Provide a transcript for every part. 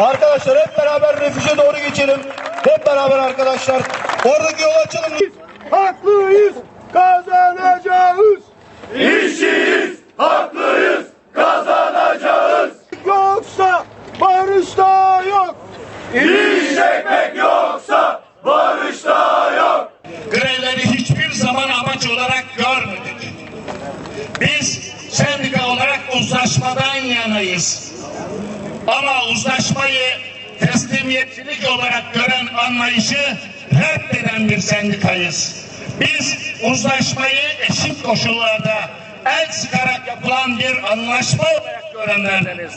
Arkadaşlar hep beraber refüje doğru geçelim. Hep beraber arkadaşlar. Oradaki yolu açalım. Haklıyız, kazanacağız. İşçiyiz, haklıyız, kazanacağız. Yoksa barış da yok. İş çekmek yoksa barış da yok. grevleri hiçbir zaman amaç olarak görmedik. Biz sendika olarak uzlaşmadan yanayız. Ama uzlaşmayı teslimiyetçilik olarak gören anlayışı reddeden bir sendikayız. Biz uzlaşmayı eşit koşullarda el sıkarak yapılan bir anlaşma olarak görenlerdeniz.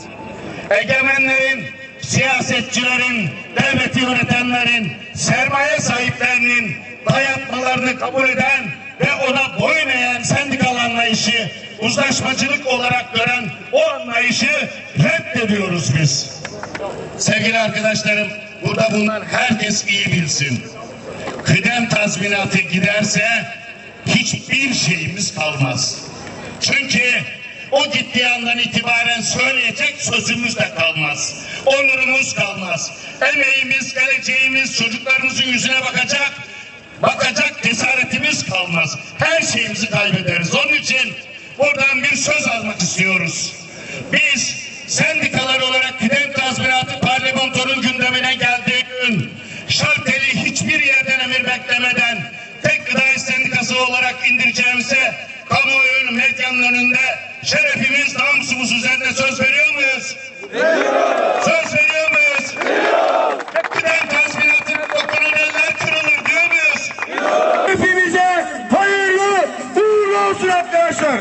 Egemenlerin, siyasetçilerin, devleti yönetenlerin, sermaye sahiplerinin dayatmalarını kabul eden ve ona boyun eğen sendikal anlayışı uzlaşmacılık olarak gören o anlayışı reddediyoruz biz. Sevgili arkadaşlarım, burada bulunan herkes iyi bilsin. Kıdem tazminatı giderse hiçbir şeyimiz kalmaz. Çünkü o gittiği andan itibaren söyleyecek sözümüz de kalmaz. Onurumuz kalmaz. Emeğimiz, geleceğimiz, çocuklarımızın yüzüne bakacak, bakacak cesaretimiz kalmaz. Her şeyimizi kaybederiz. Onun için buradan bir söz almak istiyoruz. Biz sendikalar olarak kıdem tazminatı parlamentonun gündemine geldiği gün şarteli hiçbir yerden emir beklemeden tek gıda sendikası olarak indireceğimize kamuoyunun medyanın önünde şerefimiz namusumuz üzerinde söz veriyor muyuz? Veriyoruz. Söz veriyor muyuz? Veriyoruz. Kıdem tazminatına dokunan eller kırılır diyor muyuz? Hepimize hayırlı uğurlu olsun arkadaşlar.